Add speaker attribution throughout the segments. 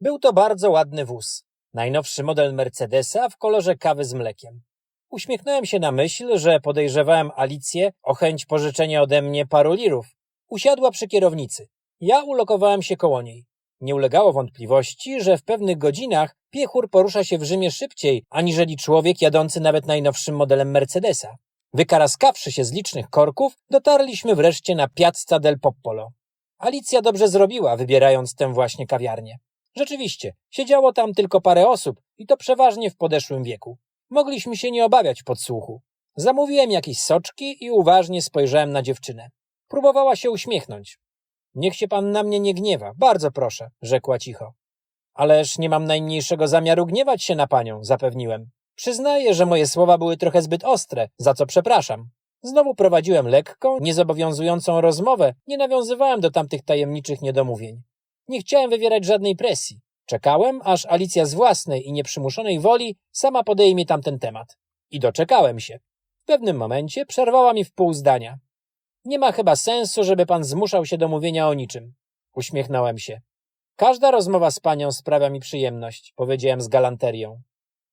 Speaker 1: Był to bardzo ładny wóz. Najnowszy model Mercedesa w kolorze kawy z mlekiem. Uśmiechnąłem się na myśl, że podejrzewałem Alicję o chęć pożyczenia ode mnie paru lirów. Usiadła przy kierownicy. Ja ulokowałem się koło niej. Nie ulegało wątpliwości, że w pewnych godzinach piechur porusza się w Rzymie szybciej, aniżeli człowiek jadący nawet najnowszym modelem Mercedesa. Wykaraskawszy się z licznych korków, dotarliśmy wreszcie na Piazza del Popolo. Alicja dobrze zrobiła, wybierając tę właśnie kawiarnię. Rzeczywiście, siedziało tam tylko parę osób i to przeważnie w podeszłym wieku. Mogliśmy się nie obawiać podsłuchu. Zamówiłem jakieś soczki i uważnie spojrzałem na dziewczynę. Próbowała się uśmiechnąć. Niech się pan na mnie nie gniewa, bardzo proszę, rzekła cicho. Ależ nie mam najmniejszego zamiaru gniewać się na panią, zapewniłem. Przyznaję, że moje słowa były trochę zbyt ostre, za co przepraszam. Znowu prowadziłem lekką, niezobowiązującą rozmowę, nie nawiązywałem do tamtych tajemniczych niedomówień. Nie chciałem wywierać żadnej presji. Czekałem, aż Alicja z własnej i nieprzymuszonej woli sama podejmie tamten temat. I doczekałem się. W pewnym momencie przerwała mi w pół zdania. Nie ma chyba sensu, żeby pan zmuszał się do mówienia o niczym. Uśmiechnąłem się. Każda rozmowa z panią sprawia mi przyjemność, powiedziałem z galanterią.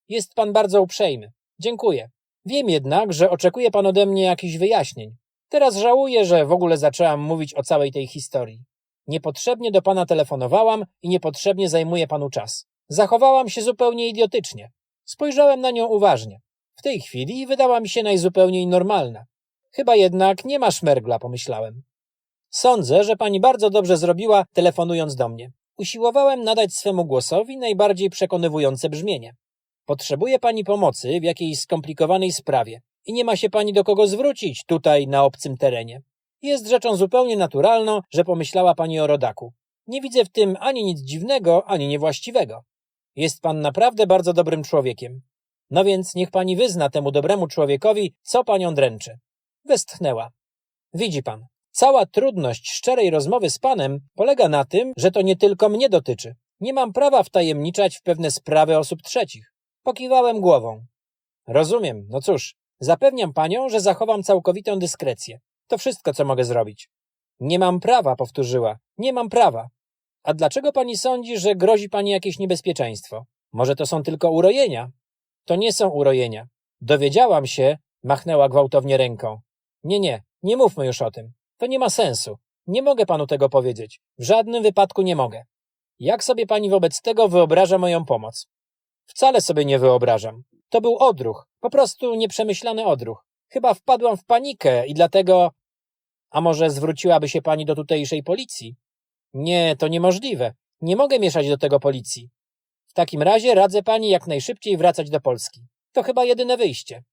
Speaker 1: Jest pan bardzo uprzejmy. Dziękuję. Wiem jednak, że oczekuje pan ode mnie jakichś wyjaśnień. Teraz żałuję, że w ogóle zaczęłam mówić o całej tej historii. Niepotrzebnie do pana telefonowałam i niepotrzebnie zajmuję panu czas. Zachowałam się zupełnie idiotycznie. Spojrzałem na nią uważnie. W tej chwili wydała mi się najzupełniej normalna. Chyba jednak nie ma szmergla, pomyślałem. Sądzę, że pani bardzo dobrze zrobiła, telefonując do mnie. Usiłowałem nadać swemu głosowi najbardziej przekonywujące brzmienie. Potrzebuje pani pomocy w jakiejś skomplikowanej sprawie i nie ma się pani do kogo zwrócić tutaj na obcym terenie. Jest rzeczą zupełnie naturalną, że pomyślała pani o rodaku. Nie widzę w tym ani nic dziwnego, ani niewłaściwego. Jest pan naprawdę bardzo dobrym człowiekiem. No więc niech pani wyzna temu dobremu człowiekowi, co panią dręczy. Westchnęła. Widzi pan, cała trudność szczerej rozmowy z panem polega na tym, że to nie tylko mnie dotyczy. Nie mam prawa wtajemniczać w pewne sprawy osób trzecich. Pokiwałem głową. Rozumiem, no cóż, zapewniam panią, że zachowam całkowitą dyskrecję. To wszystko, co mogę zrobić. Nie mam prawa, powtórzyła. Nie mam prawa. A dlaczego pani sądzi, że grozi pani jakieś niebezpieczeństwo? Może to są tylko urojenia? To nie są urojenia. Dowiedziałam się, machnęła gwałtownie ręką. Nie, nie, nie mówmy już o tym. To nie ma sensu. Nie mogę panu tego powiedzieć. W żadnym wypadku nie mogę. Jak sobie pani wobec tego wyobraża moją pomoc? Wcale sobie nie wyobrażam. To był odruch, po prostu nieprzemyślany odruch. Chyba wpadłam w panikę i dlatego. A może zwróciłaby się pani do tutejszej policji? Nie, to niemożliwe. Nie mogę mieszać do tego policji. W takim razie radzę pani jak najszybciej wracać do Polski. To chyba jedyne wyjście.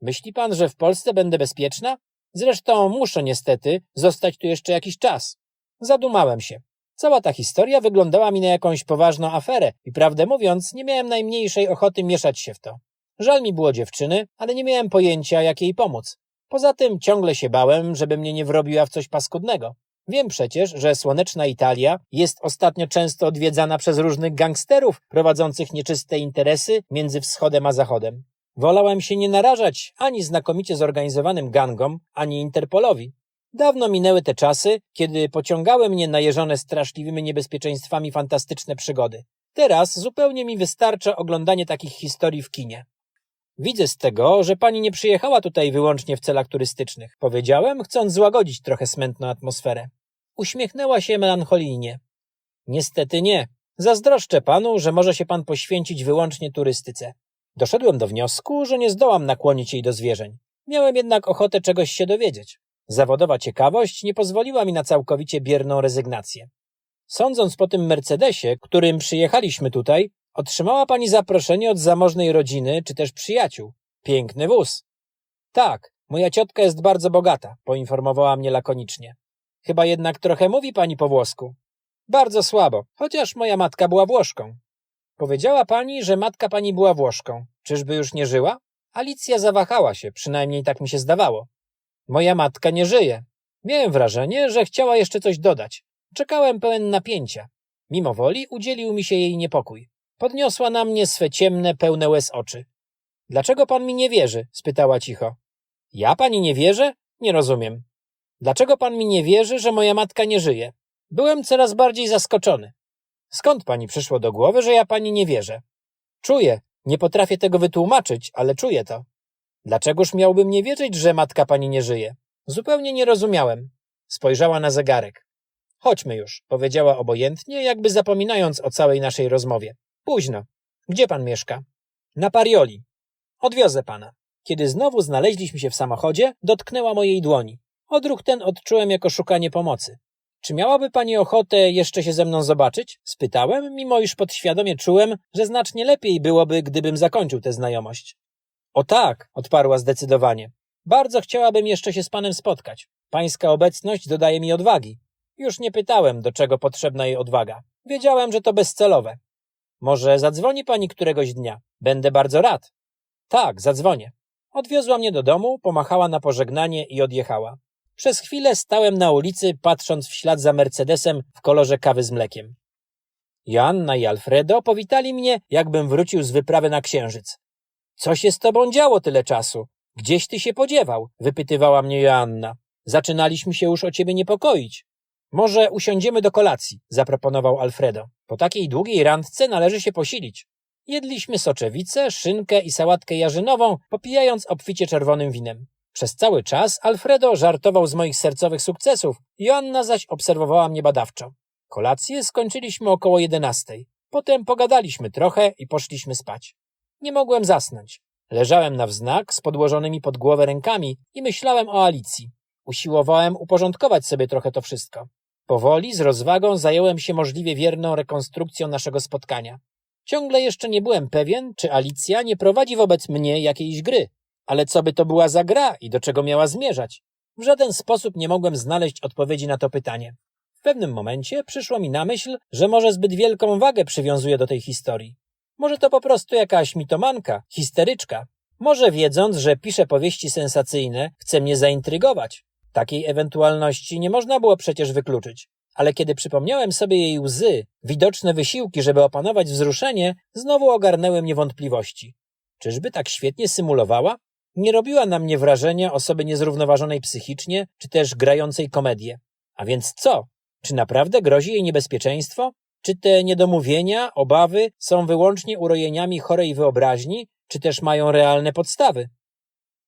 Speaker 1: Myśli pan, że w Polsce będę bezpieczna? Zresztą muszę niestety zostać tu jeszcze jakiś czas. Zadumałem się. Cała ta historia wyglądała mi na jakąś poważną aferę i prawdę mówiąc, nie miałem najmniejszej ochoty mieszać się w to. Żal mi było dziewczyny, ale nie miałem pojęcia, jak jej pomóc. Poza tym ciągle się bałem, żeby mnie nie wrobiła w coś paskudnego. Wiem przecież, że słoneczna Italia jest ostatnio często odwiedzana przez różnych gangsterów prowadzących nieczyste interesy między wschodem a zachodem. Wolałem się nie narażać ani znakomicie zorganizowanym gangom, ani Interpolowi. Dawno minęły te czasy, kiedy pociągały mnie najeżone straszliwymi niebezpieczeństwami fantastyczne przygody. Teraz zupełnie mi wystarcza oglądanie takich historii w kinie. Widzę z tego, że pani nie przyjechała tutaj wyłącznie w celach turystycznych, powiedziałem, chcąc złagodzić trochę smętną atmosferę. Uśmiechnęła się melancholijnie. Niestety nie. Zazdroszczę panu, że może się pan poświęcić wyłącznie turystyce. Doszedłem do wniosku, że nie zdołam nakłonić jej do zwierzeń. Miałem jednak ochotę czegoś się dowiedzieć. Zawodowa ciekawość nie pozwoliła mi na całkowicie bierną rezygnację. Sądząc po tym Mercedesie, którym przyjechaliśmy tutaj, otrzymała pani zaproszenie od zamożnej rodziny czy też przyjaciół. Piękny wóz. Tak, moja ciotka jest bardzo bogata, poinformowała mnie lakonicznie. Chyba jednak trochę mówi pani po włosku. Bardzo słabo, chociaż moja matka była Włoszką. Powiedziała pani, że matka pani była Włoszką. Czyżby już nie żyła? Alicja zawahała się, przynajmniej tak mi się zdawało. Moja matka nie żyje. Miałem wrażenie, że chciała jeszcze coś dodać. Czekałem pełen napięcia. Mimo woli udzielił mi się jej niepokój. Podniosła na mnie swe ciemne, pełne łez oczy. Dlaczego pan mi nie wierzy? spytała cicho. Ja pani nie wierzę? Nie rozumiem. Dlaczego pan mi nie wierzy, że moja matka nie żyje? Byłem coraz bardziej zaskoczony. Skąd pani przyszło do głowy, że ja pani nie wierzę? Czuję, nie potrafię tego wytłumaczyć, ale czuję to. Dlaczegoż miałbym nie wierzyć, że matka pani nie żyje? Zupełnie nie rozumiałem. Spojrzała na zegarek. Chodźmy już, powiedziała obojętnie, jakby zapominając o całej naszej rozmowie. Późno. Gdzie pan mieszka? Na Parioli. Odwiozę pana. Kiedy znowu znaleźliśmy się w samochodzie, dotknęła mojej dłoni. Odruch ten odczułem jako szukanie pomocy. Czy miałaby pani ochotę jeszcze się ze mną zobaczyć? Spytałem, mimo iż podświadomie czułem, że znacznie lepiej byłoby, gdybym zakończył tę znajomość. O tak, odparła zdecydowanie. Bardzo chciałabym jeszcze się z panem spotkać. Pańska obecność dodaje mi odwagi. Już nie pytałem, do czego potrzebna jej odwaga. Wiedziałem, że to bezcelowe. Może zadzwoni pani któregoś dnia. Będę bardzo rad. Tak, zadzwonię. Odwiozła mnie do domu, pomachała na pożegnanie i odjechała. Przez chwilę stałem na ulicy, patrząc w ślad za Mercedesem w kolorze kawy z mlekiem. Joanna i Alfredo powitali mnie, jakbym wrócił z wyprawy na księżyc. Co się z tobą działo tyle czasu? Gdzieś ty się podziewał? wypytywała mnie Joanna. Zaczynaliśmy się już o ciebie niepokoić. Może usiądziemy do kolacji, zaproponował Alfredo. Po takiej długiej randce należy się posilić. Jedliśmy soczewicę, szynkę i sałatkę jarzynową, popijając obficie czerwonym winem. Przez cały czas Alfredo żartował z moich sercowych sukcesów, Joanna zaś obserwowała mnie badawczo. Kolację skończyliśmy około jedenastej. Potem pogadaliśmy trochę i poszliśmy spać. Nie mogłem zasnąć. Leżałem na wznak z podłożonymi pod głowę rękami i myślałem o Alicji. Usiłowałem uporządkować sobie trochę to wszystko. Powoli, z rozwagą zająłem się możliwie wierną rekonstrukcją naszego spotkania. Ciągle jeszcze nie byłem pewien, czy Alicja nie prowadzi wobec mnie jakiejś gry. Ale co by to była za gra i do czego miała zmierzać? W żaden sposób nie mogłem znaleźć odpowiedzi na to pytanie. W pewnym momencie przyszło mi na myśl, że może zbyt wielką wagę przywiązuję do tej historii. Może to po prostu jakaś mitomanka, histeryczka. Może wiedząc, że piszę powieści sensacyjne, chce mnie zaintrygować. Takiej ewentualności nie można było przecież wykluczyć. Ale kiedy przypomniałem sobie jej łzy, widoczne wysiłki, żeby opanować wzruszenie, znowu ogarnęły mnie wątpliwości. Czyżby tak świetnie symulowała? Nie robiła na mnie wrażenia osoby niezrównoważonej psychicznie, czy też grającej komedię. A więc co? Czy naprawdę grozi jej niebezpieczeństwo? Czy te niedomówienia, obawy są wyłącznie urojeniami chorej wyobraźni, czy też mają realne podstawy?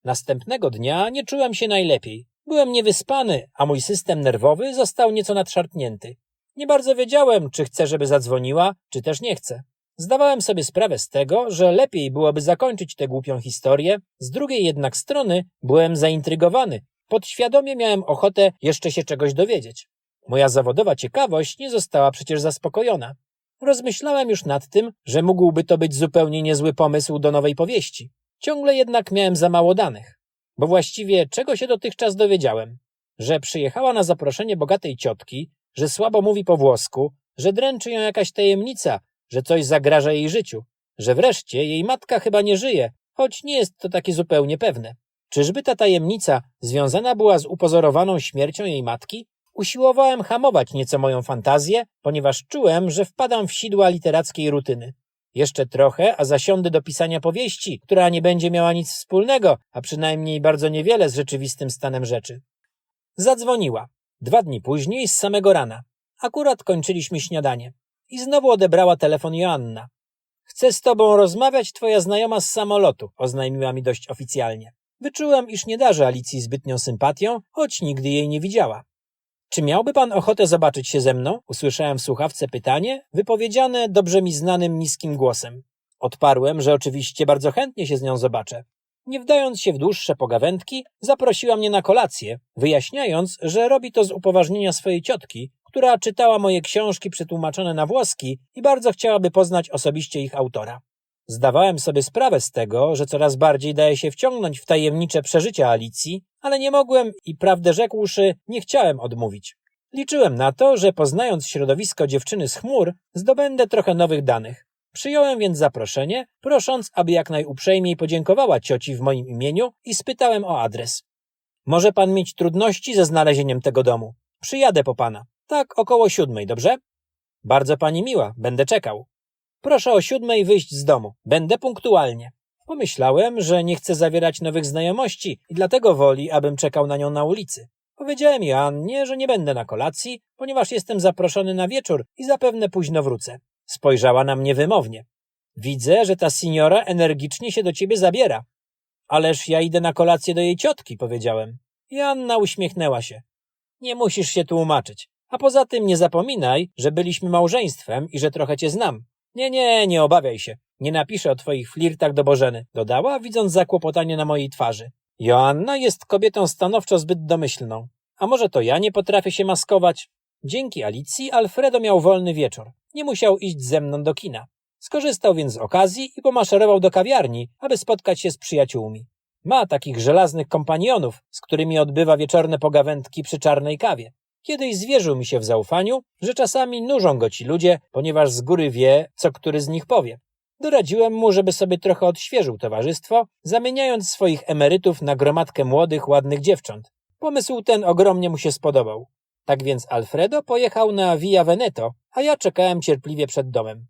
Speaker 1: Następnego dnia nie czułem się najlepiej. Byłem niewyspany, a mój system nerwowy został nieco nadszarpnięty. Nie bardzo wiedziałem, czy chcę, żeby zadzwoniła, czy też nie chcę. Zdawałem sobie sprawę z tego, że lepiej byłoby zakończyć tę głupią historię, z drugiej jednak strony byłem zaintrygowany. Podświadomie miałem ochotę jeszcze się czegoś dowiedzieć. Moja zawodowa ciekawość nie została przecież zaspokojona. Rozmyślałem już nad tym, że mógłby to być zupełnie niezły pomysł do nowej powieści. Ciągle jednak miałem za mało danych. Bo właściwie czego się dotychczas dowiedziałem? Że przyjechała na zaproszenie bogatej ciotki, że słabo mówi po włosku, że dręczy ją jakaś tajemnica, że coś zagraża jej życiu, że wreszcie jej matka chyba nie żyje, choć nie jest to takie zupełnie pewne. Czyżby ta tajemnica związana była z upozorowaną śmiercią jej matki? Usiłowałem hamować nieco moją fantazję, ponieważ czułem, że wpadam w sidła literackiej rutyny. Jeszcze trochę, a zasiądę do pisania powieści, która nie będzie miała nic wspólnego, a przynajmniej bardzo niewiele z rzeczywistym stanem rzeczy. Zadzwoniła. Dwa dni później, z samego rana. Akurat kończyliśmy śniadanie. I znowu odebrała telefon Joanna. Chcę z tobą rozmawiać twoja znajoma z samolotu, oznajmiła mi dość oficjalnie. Wyczułem, iż nie darzę Alicji zbytnią sympatią, choć nigdy jej nie widziała. Czy miałby pan ochotę zobaczyć się ze mną? Usłyszałem w słuchawce pytanie, wypowiedziane dobrze mi znanym niskim głosem. Odparłem, że oczywiście bardzo chętnie się z nią zobaczę. Nie wdając się w dłuższe pogawędki, zaprosiła mnie na kolację, wyjaśniając, że robi to z upoważnienia swojej ciotki, która czytała moje książki przetłumaczone na włoski i bardzo chciałaby poznać osobiście ich autora. Zdawałem sobie sprawę z tego, że coraz bardziej daje się wciągnąć w tajemnicze przeżycia Alicji, ale nie mogłem i prawdę rzekłszy, nie chciałem odmówić. Liczyłem na to, że poznając środowisko dziewczyny z chmur, zdobędę trochę nowych danych. Przyjąłem więc zaproszenie, prosząc, aby jak najuprzejmiej podziękowała cioci w moim imieniu i spytałem o adres. Może pan mieć trudności ze znalezieniem tego domu. Przyjadę po pana. Tak, około siódmej, dobrze? Bardzo pani miła, będę czekał. Proszę o siódmej wyjść z domu. Będę punktualnie. Pomyślałem, że nie chce zawierać nowych znajomości i dlatego woli, abym czekał na nią na ulicy. Powiedziałem Joannie, że nie będę na kolacji, ponieważ jestem zaproszony na wieczór i zapewne późno wrócę. Spojrzała na mnie wymownie. Widzę, że ta seniora energicznie się do ciebie zabiera. Ależ ja idę na kolację do jej ciotki, powiedziałem. Joanna uśmiechnęła się. Nie musisz się tłumaczyć. A poza tym nie zapominaj, że byliśmy małżeństwem i że trochę cię znam. Nie, nie, nie obawiaj się. Nie napiszę o twoich flirtach do Bożeny, dodała, widząc zakłopotanie na mojej twarzy. Joanna jest kobietą stanowczo zbyt domyślną. A może to ja nie potrafię się maskować? Dzięki Alicji Alfredo miał wolny wieczór. Nie musiał iść ze mną do kina. Skorzystał więc z okazji i pomaszerował do kawiarni, aby spotkać się z przyjaciółmi. Ma takich żelaznych kompanionów, z którymi odbywa wieczorne pogawędki przy czarnej kawie. Kiedyś zwierzył mi się w zaufaniu, że czasami nużą go ci ludzie, ponieważ z góry wie, co który z nich powie. Doradziłem mu, żeby sobie trochę odświeżył towarzystwo, zamieniając swoich emerytów na gromadkę młodych, ładnych dziewcząt. Pomysł ten ogromnie mu się spodobał. Tak więc Alfredo pojechał na Via Veneto, a ja czekałem cierpliwie przed domem.